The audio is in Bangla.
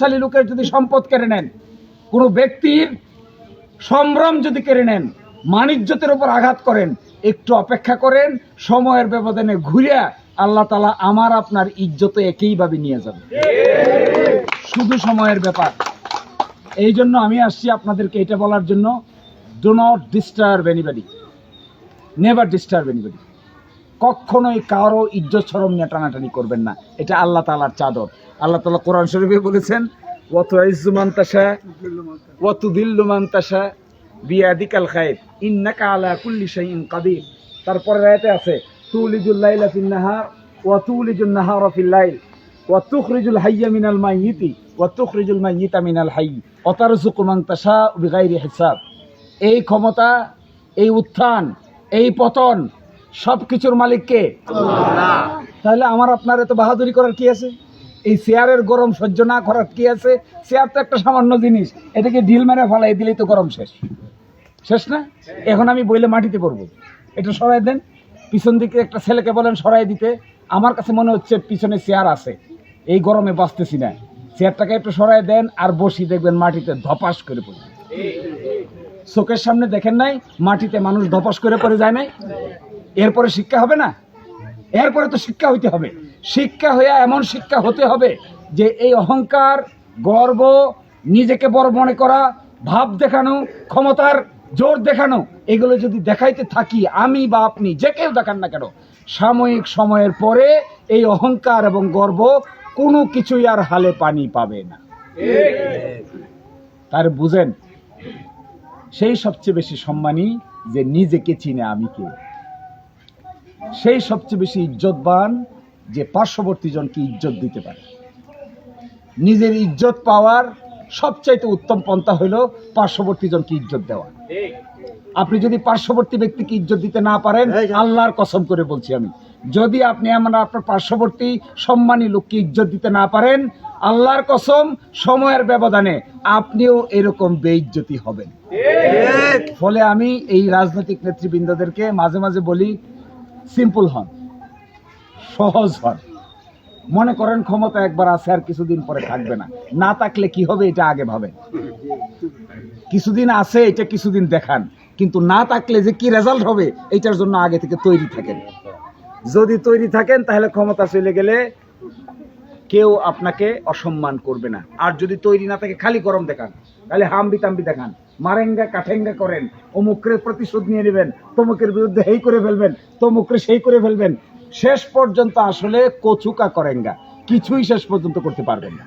সম্পদশালী লোকের যদি সম্পদ কেড়ে নেন, কোনো ব্যক্তির সম্ভ্রম যদি কেড়ে নেন, মানিজ্যতের উপর আঘাত করেন, একটু অপেক্ষা করেন, সময়ের ব্যবধানে ঘুরে আল্লাহ তালা আমার আপনার ইজ্জত একইভাবে নিয়ে যাবে। শুধু সময়ের ব্যাপার। এই জন্য আমি আসছি আপনাদেরকে এটা বলার জন্য do not disturb anybody never disturb anybody কখনোই কারও ইজ্জত সরম নিয়ে টানাটানি করবেন না। এটা আল্লাহ তালার চাদর। আল্লাহ তালা কোরআন শরীফে বলেছেন, ওয়াতু ইজ্জুমান তাশা, ওয়াতু দিল্লুমান তাশা বিয়াদিকাল খায়র ইন্নাকা আলা কুল্লি শাইইন কাদির। তারপরে আয়াতে আছে, তুলিজুল লাইলা ফিন নাহার, ওয়া তুলিজুন নাহারা ফিল লাইল, ওয়া তুখরিজুল হাইয়্যা মিনাল মাইয়িতি, ওয়া তুখরিজুল মাইয়িতা মিনাল হাইয়্যি ওয়া তারযুকু মান তাশা বিগাইরি হিসাব। এই ক্ষমতা, এই উত্থান, এই পতন সব কিছুর মালিক কে তাহলে আমার আপনার এত বাহাদুরি করার কি আছে? এই চেয়ারের গরম সহ্য না করার কি আছে? চেয়ার তো একটা সামান্য জিনিস, এটাকে ঢিল মেরে ফেলাই দিলেই তো গরম শেষ। শেষ না? এখন আমি বইলে মাটিতে পড়ব। এটা সরাই দেন। পিছন দিকে একটা ছেলেকে বলেন সরাই দিতে। আমার কাছে মনে হচ্ছে পিছনে চেয়ার আছে। এই গরমে বাঁচতেছি না। চেয়ারটাকে একটু সরাই দেন আর বসি দেখবেন মাটিতে ধপাস করে পড়বে চোখের সামনে দেখেন নাই, মাটিতে মানুষ ধপাস করে পড়ে যায় নাই? এরপরে শিক্ষা হবে না? এরপরে তো শিক্ষা হইতে হবে। শিক্ষা হইয়া এমন শিক্ষা হতে হবে যে এই অহংকার, গর্ব, নিজেকে বড় মনে করা, ভাব দেখানো, ক্ষমতার জোর দেখানো, এগুলো যদি দেখাইতে থাকি, আমি বা আপনি যে কেউ দেখান না কেন, সাময়িক সময়ের পরে এই অহংকার এবং গর্ব কোনো কিছুই আর হালে পানি পাবে না। তার বুঝেন, সেই সবচেয়ে বেশি সম্মানী যে নিজেকে চিনে আমি কে? সেই সবচেয়ে বেশি ইজ্জতবান যে পার্শ্ববর্তী জনকে ইজ্জত দিতে পারে। নিজের ইজ্জত পাওয়ার সবচাইতে উত্তম পন্থা হলো পার্শ্ববর্তী জনকে ইজ্জত দেওয়া। আপনি যদি পার্শ্ববর্তী ব্যক্তিকে ইজ্জত দিতে না পারেন আল্লাহর কসম করে বলছি আমি। যদি আপনি এমন আপনার পার্শ্ববর্তী সম্মানী লোককে ইজ্জত দিতে না পারেন আল্লাহর কসম সময়ের ব্যবধানে আপনিও এরকম বেইজ্জতি হবেন। ফলে আমি এই রাজনৈতিক নেতৃবৃন্দদেরকে মাঝে মাঝে বলি সিম্পল হন, সহজ হন। মনে করেন ক্ষমতা একবার আছে আর কিছুদিন পরে থাকবে না। না থাকলে কি হবে এটা আগে ভাবেন। কিছুদিন আছে, এটা কিছুদিন দেখান। কিন্তু না থাকলে যে কি রেজাল্ট হবে, এটার জন্য আগে থেকে তৈরি থাকেন। যদি তৈরি থাকেন, তাহলে ক্ষমতা চলে গেলে কেউ আপনাকে অসম্মান করবে না। আর যদি তৈরি না থাকে, খালি গরম দেখান। তাহলে হাম্বি তাম্বি দেখান। মারেঙ্গা, কাঠেঙ্গা করেন। অমুকের প্রতিশোধ নিয়ে নেবেন। তমুকের বিরুদ্ধে এই করে ফেলবেন। তমুকরে সেই করে ফেলবেন। শেষ পর্যন্ত আসলে কচুকা করেঙ্গা। কিছুই শেষ পর্যন্ত করতে পারবেন না।